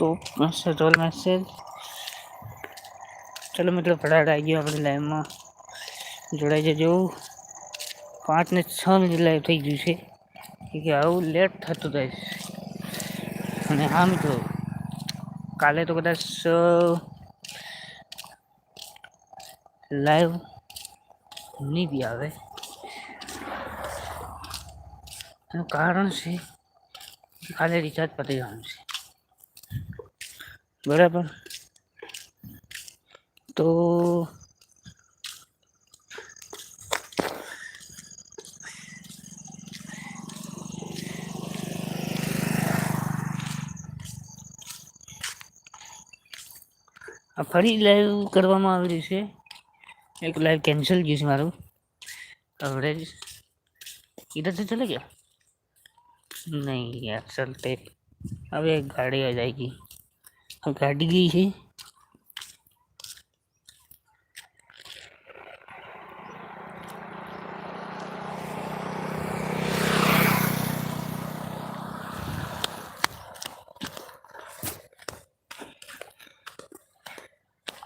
તો. Message all message ચલો મિત્રો, ફટાફટ આવી ગયો આપણે લાઈવમાં જોડાઈ જજો. પાંચ ને છ મિનિટ લાઈવ થઈ ગયું છે. કે આવું લેટ થતું થાય અને હા મિત્રો, કાલે તો કદાચ લાઈવ નહીં બી આવે. એનું કારણ છે કાલે રિચાર્જ પતી જવાનું છે. બરાબર તો આ ફરી લાઈવ કરવામાં આવી રહ્યું છે એક લાઈવ કેન્સલ ગયું છે મારું હવે इधर से चले गया नहीं यार चलते अब एक गाड़ी आ जाएगी ગાડી ગઈ છે.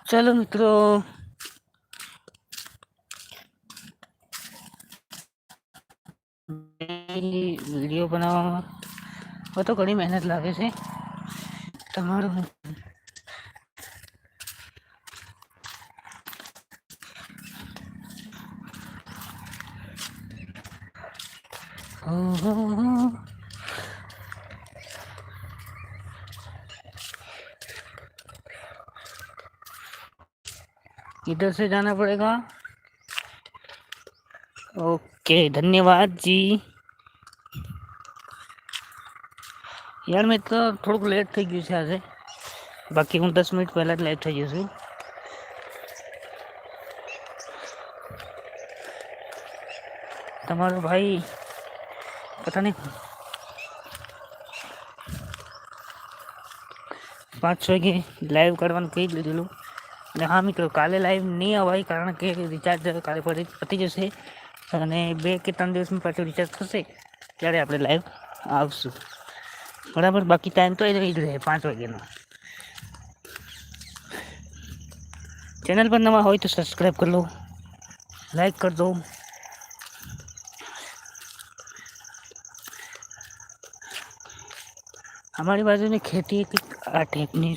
ચાલો મિત્રો. વીડિયો બનાવવામાં તો ઘણી મહેનત લાગે છે. તમારું इधर से जाना पड़ेगा ओके धन्यवाद जी યાર મેં તો થોડુંક લેટ થઈ ગયું છે આજે બાકી હું દસ મિનિટ પહેલાં જ લેટ થઈ જશું તમારો ભાઈ પતા નહીં પાંચ છ વાગે લાઈવ કરવાનું કહી દીધેલું અને હા મિત્રો, કાલે લાઈવ નહીં અવાય કારણ કે રિચાર્જ કાલે પતી જશે. અને બે કે ત્રણ દિવસમાં પાછું રિચાર્જ થશે ત્યારે આપણે લાઈવ આવશું. બરાબર, બાકી ટાઈમ તો એ જ રહે પાંચ વાગ્યાનો. ચેનલ પર નવા હોય તો સબસ્ક્રાઈબ કરી લો. લાઈક કરી દો. અમારી બાજુની ખેતી એક આ ટેકની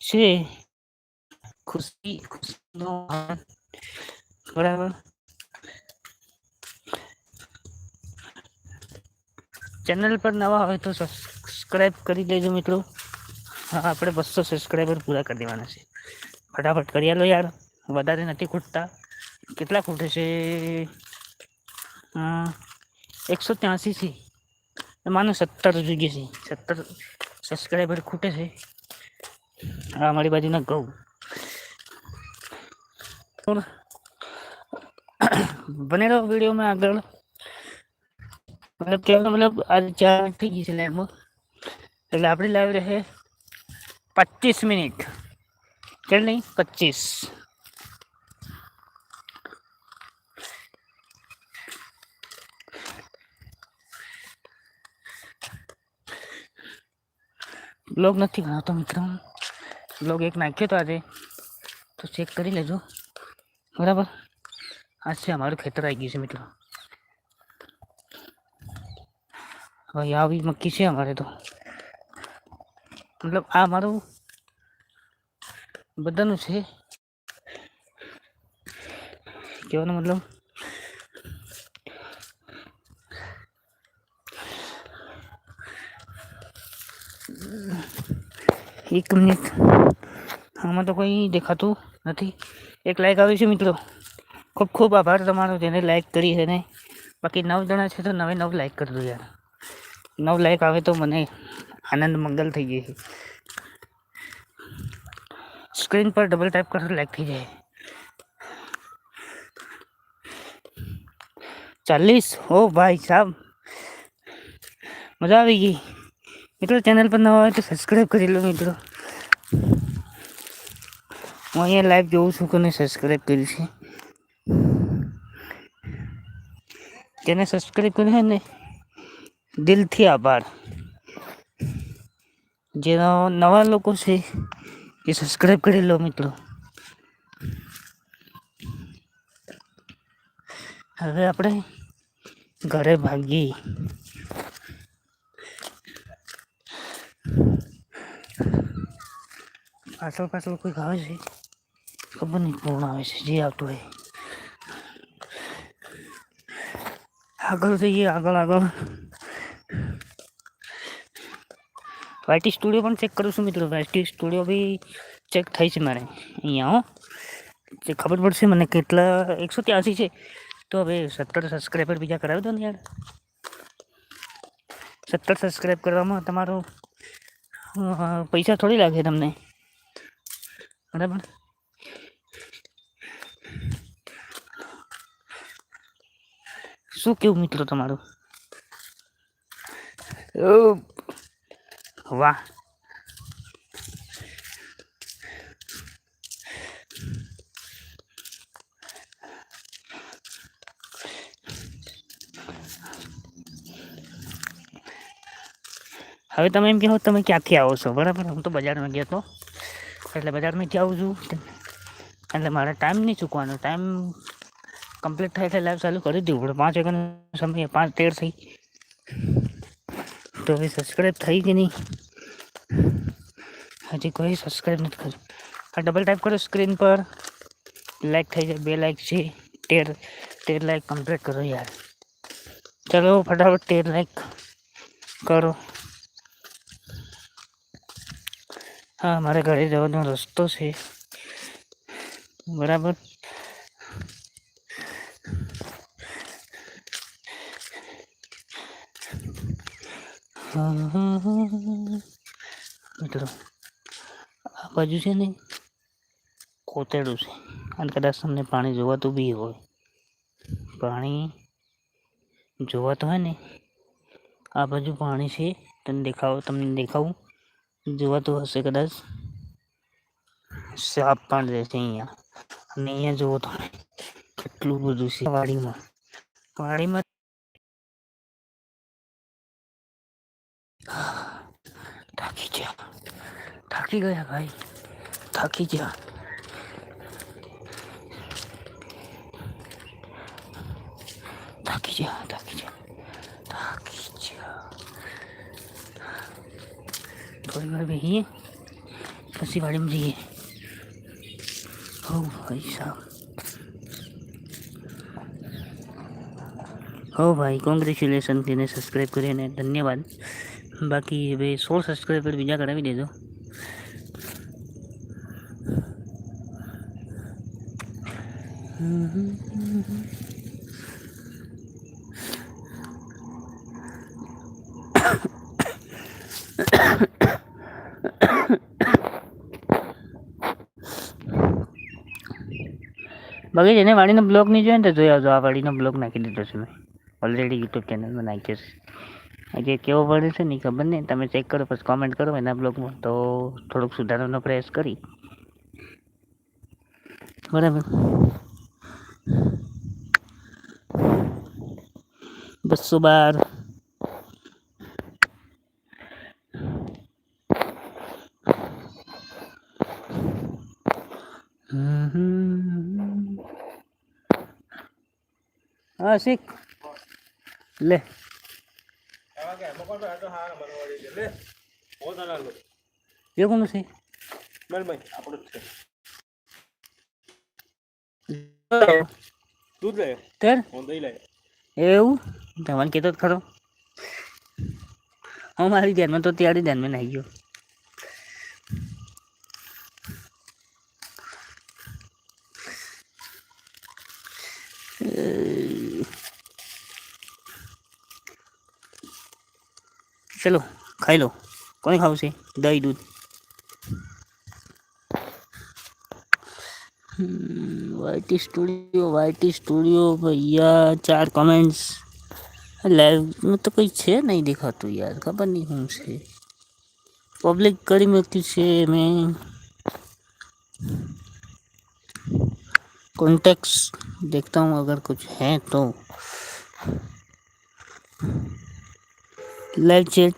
છે. ખુશી, ખુશીનો બરાબર. ચેનલ પર નવા હોય તો સબસ્ક્રાઈબ કરી લેજો મિત્રો. હા, આપણે બસો સબસ્ક્રાઈબર પૂરા કરી દેવાના છે. ફટાફટ કરી લો યાર. વધારે નથી ખૂટતા. કેટલા ખૂટે છે? એકસો ત્યાંસી છે માનો સત્તર જોઈએ છે. સત્તર સબસ્ક્રાઈબર ખૂટે છે. આ અમારી બાજુના ઘઉં. બને રહો વિડીયોમાં આગળ મતલબ કહેવાનો મતલબ આજે ચાર થઈ ગઈ છે લાઈવમાં એટલે આપણે લાવી રહે પચીસ મિનિટ. ચાલ નહીં? પચીસ. બ્લોગ નથી બનાવતો મિત્રો. બ્લોગ એક નાખ્યો તો આજે. તો ચેક કરી લેજો. બરાબર? આ છે અમારું ખેતર આવી ગયું છે મિત્રો. હવે આવી મક્કી છે અમારે તો. મતલબ આ અમારું બધાનું છે. કહેવાનો મતલબ એક મિનિટ. આમાં તો કોઈ દેખાતું નથી. એક લાઇક આવ્યું છે મિત્રો. ખૂબ ખૂબ આભાર તમારો જેને લાઇક કરી છે ને. બાકી નવ જણા છે તો નવે નવ લાઇક કરી દો યાર. નવ લાઇક આવે તો મને આનંદ મંગલ થઈ જાય છે. સ્ક્રીન પર ડબલ ટાઈપ કરશો લાઇક થઈ જાય. ચાલીસ? ઓ ભાઈ સાહેબ મજા આવી ગઈ. મિત્રો ચેનલ પર નવા હોય તો સબસ્ક્રાઈબ કરી લો મિત્રો. હું અહીંયા લાઈવ જોઉં છું કોને સબસ્ક્રાઈબ કર્યું છે. જેને સબસ્ક્રાઈબ કર્યું છે ને, દિલથી આભાર. જેના નવા લોકો છે, એ સબસ્ક્રાઈબ કરી લો મિત્રો. હવે આપણે ઘરે ભાગી પાછળ પાછળ કોઈ આવે છે? ખબર નહીં કોણ આવે છે, જે આવતું હોય. આગળ જઈએ, આગળ આગળ. વાયટી સ્ટુડિયો પણ ચેક કરું છું મિત્રો. વાયટી સ્ટુડિયો બી ચેક થાય છે મારે. અહીંયા હો. જે ખબર પડશે મને કેટલા, એકસો ત્યાસી છે. તો હવે સત્તર સબસ્ક્રાઈબર બીજા કરાવી દો ને યાર. સત્તર સબસ્ક્રાઈબ કરવામાં તમારો પૈસા થોડી લાગે તમને. બરાબર. શું કેવું મિત્રો તમારું? વાહ. હવે તમે એમ કહો તમે ક્યાંથી આવો છો? બરાબર હું તો બજારમાં ગયો હતો એટલે બજારમાંથી આવું છું. એટલે મારે ટાઈમ નહીં ચૂકવાનો. ટાઈમ કમ્પ્લીટ થાય એટલે લાઈવ ચાલુ કરી પણ પાંચ વાગ્યાનો સમય, પાંચ તેર થઈ. તો હવે સબસ્ક્રાઈબ થઈ કે નહીં? હજી કોઈ સબસ્ક્રાઈબ નથી કર્યું. આ ડબલ ટાઈપ કરો સ્ક્રીન પર. લાઈક થઈ જાય, બે લાઈક છે. તેર તેર લાઈક કમ્પ્લીટ કરો યાર. ચલો ફટાફટ તેર લાઈક કરો. હા, મારે ઘરે જવાનો રસ્તો છે. બરાબર. મિત્રો, આ બાજુ છે ને કોતેડું છે. અને કદાચ તમને પાણી જોવાતું બી હોય. પાણી જોવાતું હોય ને, આ બાજુ પાણી છે. તમને દેખાવ, તમને દેખાવું. જોવાતું હશે કદાચ સાપ પણ રહેશે અહીંયા અને અહીંયા જુઓ તો કેટલું બધું છે વાડીમાં વાડીમાં થાકી ગયા થાકી ગયા ભાઈ થાકી ગયા થાકી ગયા થાકી ગયા થાકી ગયા થોડી વાર બેસીએ પછી વાડીમાં જઈએ હો ભાઈ સાહેબ હો ભાઈ કોંગ્રેચ્યુલેશન તેને સબસ્ક્રાઈબ કરીને ધન્યવાદ બાકી હવે સોળ સબસ્ક્રાઈબર બીજા કરાવી દેજો બાકી જેને વાડીનો બ્લોગ નહીં જોયો ને તો જોઈ આવજો. આ વાડીનો બ્લોગ નાખી દીધો છે મેં. ઓલરેડી યુટ્યુબ ચેનલમાં નાખ્યો છે. આજે કેવો પડે છે ને ખબર નહીં. તમે ચેક કરો, પછી કોમેન્ટ કરો એના બ્લોગમાં. તો થોડુંક સુધારવાનો પ્રયાસ કરી. બરાબર. બસો બાર. હા, શીખ. લે. એ કોનું છે એવું? તમારે કહેતો ખરો. હું મારી ધ્યાનમાં તો ત્યારે ધ્યાનમાં નાખી ગયો. ચલો ખાઈ લો કોને ખાવું છે દહીં દૂધ વાયટી સ્ટુડિયો વાયટી સ્ટુડિયો ભૈયા ચાર કમેન્ટ્સ લાઈવમાં તો કંઈ છે નહીં દેખાતું યાર ખબર નહીં શું છે પબ્લિક કરી મૂક્યું છે મેં कॉन्टेक्ट्स देखता हूँ अगर कुछ है तो લલચિત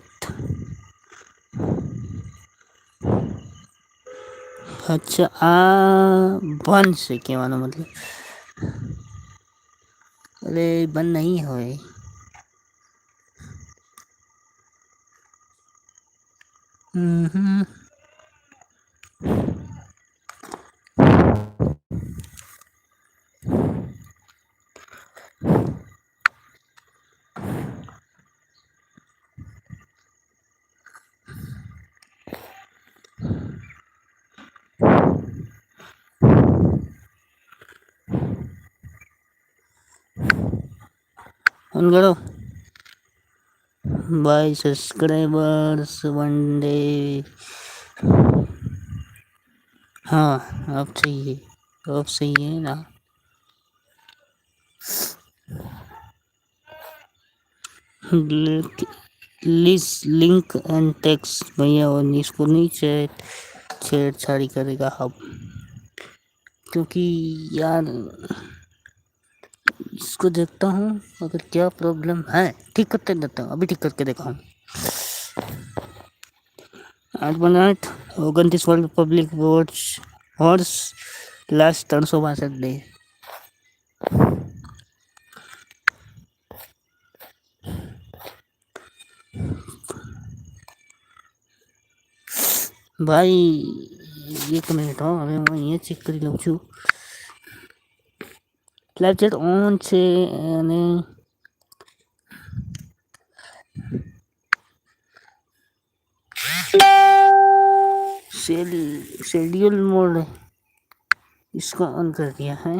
અચ્છા આ બંધ છે કહેવાનો મતલબ અરે બંધ નહીં હોય હમ હમ करो बाय सब्सक्राइबर्स वन डे हाँ अब सही है अब सही है ना। लिंक एंड टेक्स्ट भैया और इसको नहीं छेड़ छेड़छाड़ी करेगा अब क्योंकि यार इसको देखता हूँ अगर क्या प्रॉब्लम है ठीक करते देता हूँ अभी ठीक करके देखा हूँ આઠ બનાટ ઓગણત્રીસ world public watch horse last ત્રણસો બાસઠ ડે ભાઈ એક મિનિટ હો હવે હું અહીંયા ચેક કરી લઉં છું left it on to and schedule mode इसको ऑन कर दिया है।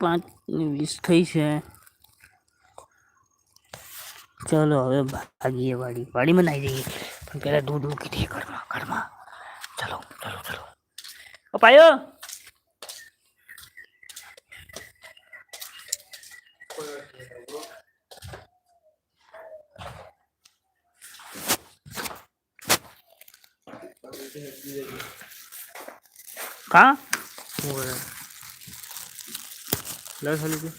पाँच बीस तेईस है। ચલો હવે ભાગીએ વાડી વાડીમાં નાઈ જઈએ પણ પહેલા દૂધ મૂકી દઈએ ઘરમાં ઘરમાં ચલો ચલો ચલો ઓ પાયો કા શું કરે લે ખાલી કે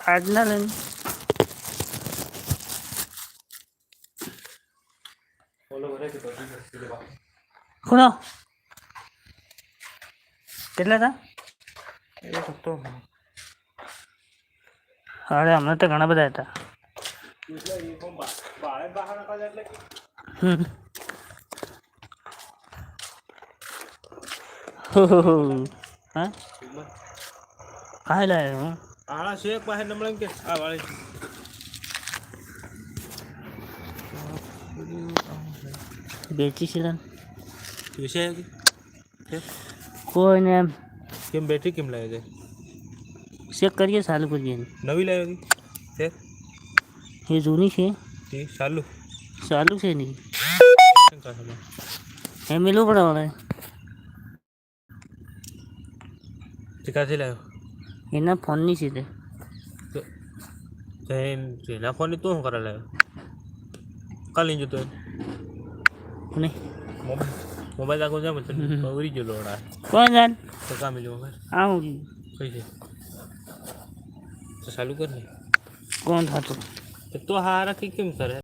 હમ, શું કરે છે લે આજના લઈને ઓલો ભરે કે તો ખૂણો કેટલા હતા એ તો અરે હમણાં તો ઘણા બધા હતા બાળે બહાર નાખવા એટલે હમ. હો, હો, હો. હા કાંઈ લાવ્યો હું આળા એક પાસે નમળે કે આ વાળી. બેચી છે કે કોઈને એમ. કેમ બેટરી કેમ લાવે છે? ચેક કરીએ ચાલુ કરીએ. નવી લાવી છે? એ જૂની છે. એ ચાલુ. ચાલુ છે નહીં કેમ કાઢે એ મેલું પડે હવે તે લાવ્યો એના ફોનની છે તે તો જૈન જેના ફોન તું શું કરે લે કાલ જતો નહીં મોબાઈલ આખો છે મતલબ ઉરી ગયો લોડા કોણ જાન તો કામ મિલ્યો મોબાઈલ હું કઈ છે તો ચાલુ કર ને કોણ થતું તો હા રાખી કેમ કરે